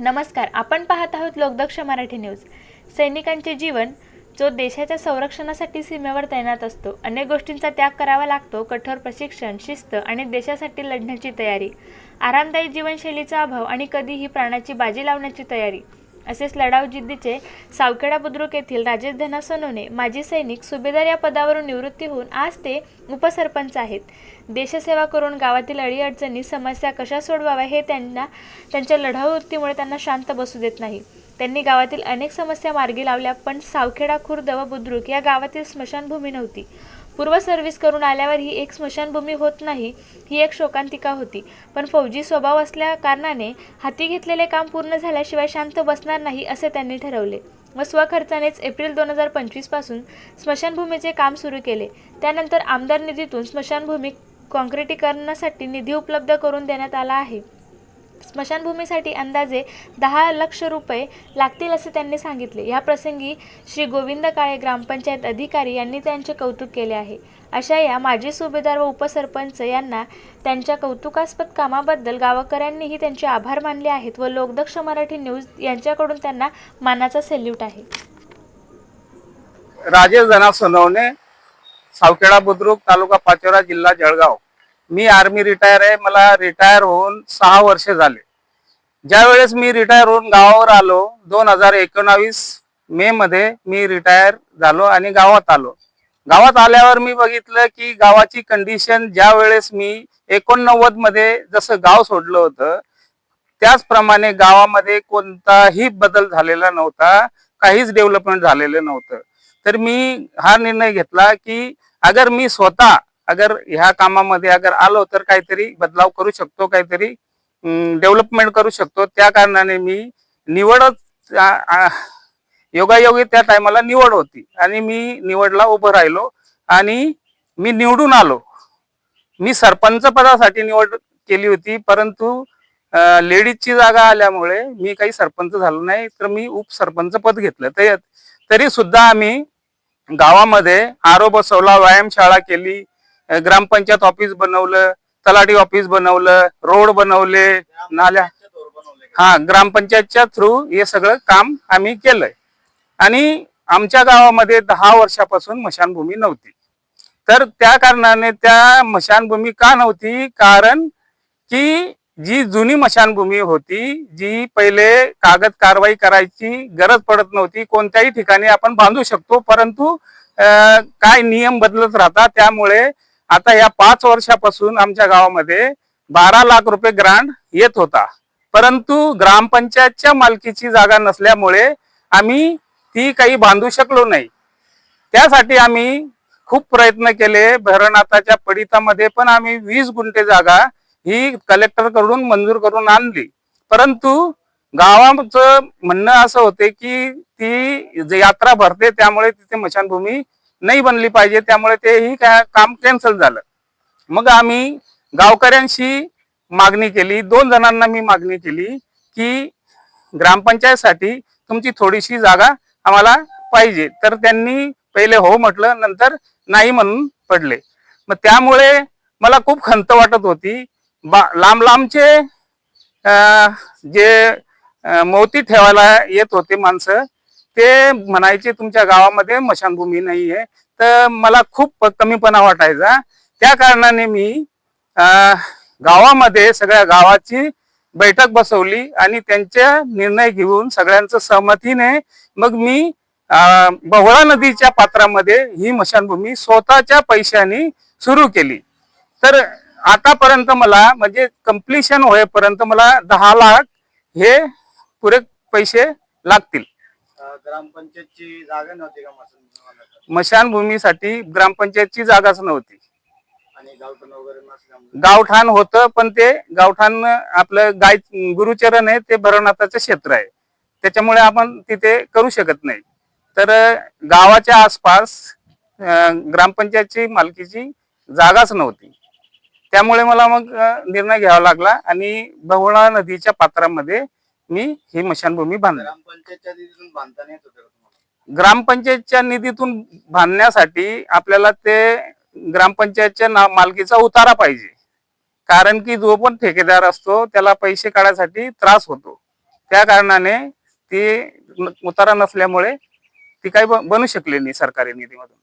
नमस्कार आपण पाहत आहोत लोकदक्ष मराठी न्यूज. सैनिकांचे जीवन जो देशाच्या संरक्षणासाठी सीमेवर तैनात असतो अनेक गोष्टींचा त्याग करावा लागतो कठोर प्रशिक्षण शिस्त आणि देशासाठी लढण्याची तयारी. आरामदायी जीवनशैलीचा अभाव आणि कधीही प्राणाची बाजी लावण्याची तयारी. असेच लढाऊ जिद्दीचे सावखेडा बुद्रुक येथील राजेश धना सोनवणे माजी सैनिक सुभेदार या पदावरून निवृत्ती होऊन आज ते उपसरपंच आहेत. देशसेवा करून गावातील अडीअडचणी समस्या कशा सोडवाव्या हे त्यांना त्यांच्या लढाऊ वृत्तीमुळे त्यांना शांत बसू देत नाही. त्यांनी गावातील अनेक समस्या मार्गी लावल्या पण सावखेडा खुर्द व बुद्रुक या गावातील स्मशानभूमी नव्हती. पूर्व सर्व्हिस करून आल्यावर ही एक स्मशानभूमी होत नाही ही एक शोकांतिका होती. पण फौजी स्वभाव असल्या कारणाने हाती घेतलेले काम पूर्ण झाल्याशिवाय शांत बसणार नाही असे त्यांनी ठरवले. व स्वखर्चानेच एप्रिल दोन हजार पंचवीसपासून स्मशानभूमीचे काम सुरू केले. त्यानंतर आमदार निधीतून स्मशानभूमी काँक्रिटीकरणासाठी निधी उपलब्ध करून देण्यात आला आहे. स्मशानभूमीसाठी अंदाजे दहा लक्ष रुपये लागतील असे त्यांनी सांगितले. या प्रसंगी श्री गोविंद काळे ग्रामपंचायत अधिकारी यांनी त्यांचे कौतुक केले आहे. अशा या माजी सुभेदार व उपसरपंच यांना त्यांच्या कौतुकास्पद कामाबद्दल गावकऱ्यांनीही त्यांचे आभार मानले आहेत व लोकदक्ष मराठी न्यूज यांच्याकडून त्यांना मानाचा सेल्यूट आहे. राजेश धना सोनवणे सावखेडा बुद्रुक तालुका पाचोरा जिल्हा जळगाव. मी आर्मी रिटायर आहे मला रिटायर होऊन सहा वर्ष झाले. ज्या वेळेस मी रिटायर होऊन गावावर आलो दोन हजार एकोणावीस मे मध्ये मी रिटायर झालो आणि गावात आलो. गावात आल्यावर मी बघितलं की गावाची कंडिशन ज्या वेळेस मी एकोणनव्वदमध्ये जसं गाव सोडलं होतं त्याचप्रमाणे गावामध्ये कोणताही बदल झालेला नव्हता काहीच डेव्हलपमेंट झालेलं नव्हतं. तर मी हा निर्णय घेतला की अगर मी स्वतः अगर ह्या कामामध्ये अगर आलो तर काहीतरी बदलाव करू शकतो काहीतरी डेव्हलपमेंट करू शकतो. त्या कारणाने मी निवडच योगायोगी त्या टायमाला निवड होती. आणि मी निवडला उभं राहिलो आणि मी निवडून आलो. मी सरपंच पदासाठी निवड केली होती परंतु लेडीजची जागा आल्यामुळे मी काही सरपंच झालो नाही तर मी उपसरपंच पद घेतलं. तर तरी सुद्धा आम्ही गावामध्ये आरो बसवला व्यायामशाळा केली ग्रामपंचायत ऑफिस बनवलं तलाठी ऑफिस बनवलं रोड बनवले नाल्या. हा ग्रामपंचायतच्या थ्रू हे सगळं काम आम्ही केलंय. आणि आमच्या गावामध्ये दहा वर्षापासून मशानभूमी नव्हती. तर त्या कारणाने त्या मशानभूमी का नव्हती? कारण की जी जुनी मशानभूमी होती जी पहिले कागद कारवाई करायची गरज पडत नव्हती कोणत्याही ठिकाणी आपण बांधू शकतो परंतु काय नियम बदलत राहतात त्यामुळे आता या पाच वर्षापासून आमच्या गावामध्ये बारा लाख रुपये ग्रांट येत होता. परंतु ग्रामपंचायतच्या मालकीची जागा नसल्यामुळे आम्ही ती काही बांधू शकलो नाही. त्यासाठी आम्ही खूप प्रयत्न केले. भैरवनाथाच्या पडितामध्ये पण आम्ही वीस गुंठे जागा ही कलेक्टरकडून मंजूर करून आणली. परंतु गावाचं म्हणणं असं होते की ती यात्रा भरते त्यामुळे तिथे मशानभूमी नाही बनली पाहिजे त्यामुळे तेही काय काम कॅन्सल झालं. मग आम्ही गावकऱ्यांशी मागणी केली दोन जणांना मी मागणी केली की ग्रामपंचायतसाठी तुमची थोडीशी जागा आम्हाला पाहिजे. तर त्यांनी पहिले हो म्हटलं नंतर नाही म्हणून पडले. मग त्यामुळे मला खूप खंत वाटत होती. बा- लांब लांबचे जे मोती ठेवायला येत होते माणसं ते म्हणायचे तुमच्या गावामध्ये मशानभूमी नाही आहे तर मला खूप कमीपणा वाटायचा. त्या कारणाने मी गावामध्ये सगळ्या गावाची बैठक बसवली आणि त्यांच्या निर्णय घेऊन सगळ्यांचं सहमतीने मग मी अं, बहुळा नदीच्या पात्रामध्ये ही मशानभूमी स्वतःच्या पैशाने सुरू केली. तर आतापर्यंत मला म्हणजे कम्प्लिशन होईपर्यंत मला दहा लाख हे पुरे पैसे लागतील. ग्रामपंचायतची जागा नव्हती का मसन ग्रामपंचायतची जागाच नव्हती. आणि गावठण वगैरे नसल्यामुळे? गावठाण होतं पण ते गावठाण आपलं गाय गुरुचरण आहे ते भरवनाथाचं क्षेत्र आहे. त्याच्यामुळे आपण तिथे करू शकत नाही. तर गावाच्या आसपास अं, ग्रामपंचायतची मालकीची जागाच नव्हती. त्यामुळे मला मग अं, निर्णय घ्यावा लागला आणि बहुळा नदीच्या पात्रामध्ये मी ही मशानभूमी बांधली. ग्रामपंचायतच्या निधीतून बांधताना येत होतं का तुम्हाला? ग्रामपंचायतच्या निधीतून बांधण्यासाठी आपल्याला ते ग्रामपंचायतच्या ना मालकीचा उतारा पाहिजे. कारण की जो पण ठेकेदार असतो त्याला पैसे काढायसाठी त्रास होतो. त्या कारणाने ती न- उतारा नसल्यामुळे ती काही ब- बनू शकली नाही सरकारी निधीमधून.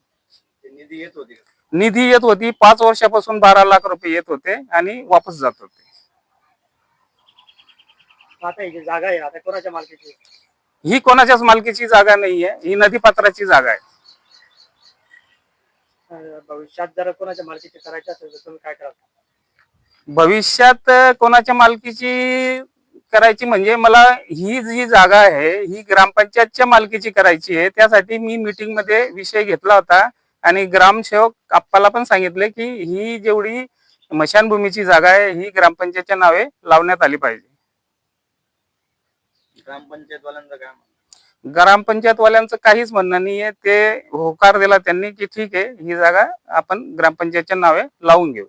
ते निधी येत होती का? निधी येत होती पाच वर्षापासून बारा लाख रुपये येत होते आणि वापस जात होते. आता ही जी जागा आहे आता कोणाच्या मालकीची? आहे? ही कोणाच्याच मालकीची जागा नाहीये ही नदीपात्राची जागा आहे. अं, भविष्यात जर कोणाच्या मालकीची करायची असेल तर तुम्ही काय कराल? भविष्यात अ, कोणाच्या मालकीची करायची म्हणजे मला ही जी जागा आहे ही ग्रामपंचायतच्या मालकीची करायची आहे त्यासाठी मी मीटिंगमध्ये विषय घेतला होता. आणि ग्रामसेवक आप्पाला पण सांगितले की ही जेवढी मशानभूमीची जागा आहे ही ग्रामपंचायतच्या नावे लावण्यात आली पाहिजे. काय म्हणणं? ग्रामपंचायतवाल्यांचं काहीच म्हणणं नाहीये. ते होकार दिला त्यांनी की ठीक आहे ही जागा आपण ग्रामपंचायतच्या नावे लावून घेऊ.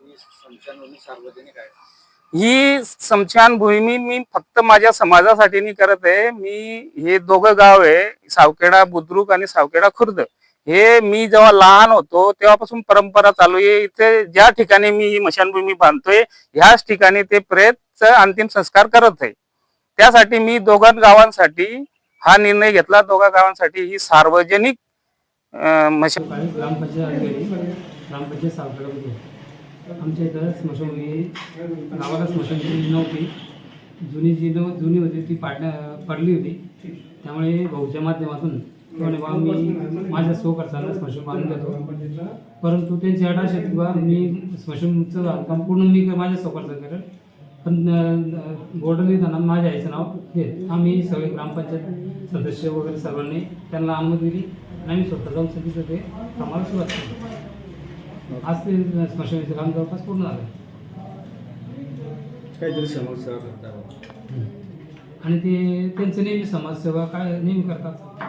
ही स्मशानभूमी सार्वजनिक आहे. ही समशान भूमी मी फक्त माझ्या समाजासाठी नाही करत आहे. मी हे दोघं गाव आहे सावखेडा बुद्रुक आणि सावखेडा खुर्द. हे मी जेव्हा लहान होतो तेव्हापासून परंपरा चालू आहे. इथे ज्या ठिकाणी मी ही मशानभूमी बांधतोय ह्याच ठिकाणी ते प्रेतचं अंतिम संस्कार करत आहे. त्यासाठी मी दोघां गावांसाठी हा निर्णय घेतला. दोघा गावांसाठी ही सार्वजनिक अं, ग्रामपंचायत ग्रामपंचायत आमच्या इथं स्मशानभूमी गावाला स्मशानभूमी नव्हती. जुनी जी नव जुनी होती ती पाडण्या पडली होती. त्यामुळे भाऊच्या माध्यमातून मी माझ्या स्वखर्चानं स्मशान बांधून देतो. परंतु त्यांची अट अशी बा मी स्मशानचं बांधकाम पूर्ण मी माझ्या स्वखर्चानं करेल पण बोर्डने त्यांना माझ्या आईचं नाव घेत आम्ही सगळे ग्रामपंचायत सदस्य वगैरे सर्वांनी त्यांना अनुमती दिली आणि आम्ही स्वतः जाऊन तिथं ते कामाला सुरुवात केली. आज ते स्मशानाचं काम जवळपास पूर्ण झालं. काहीतरी समाजसेवा करता आणि ते त्यांचं नेहमी समाजसेवा काय नेहमी करतात.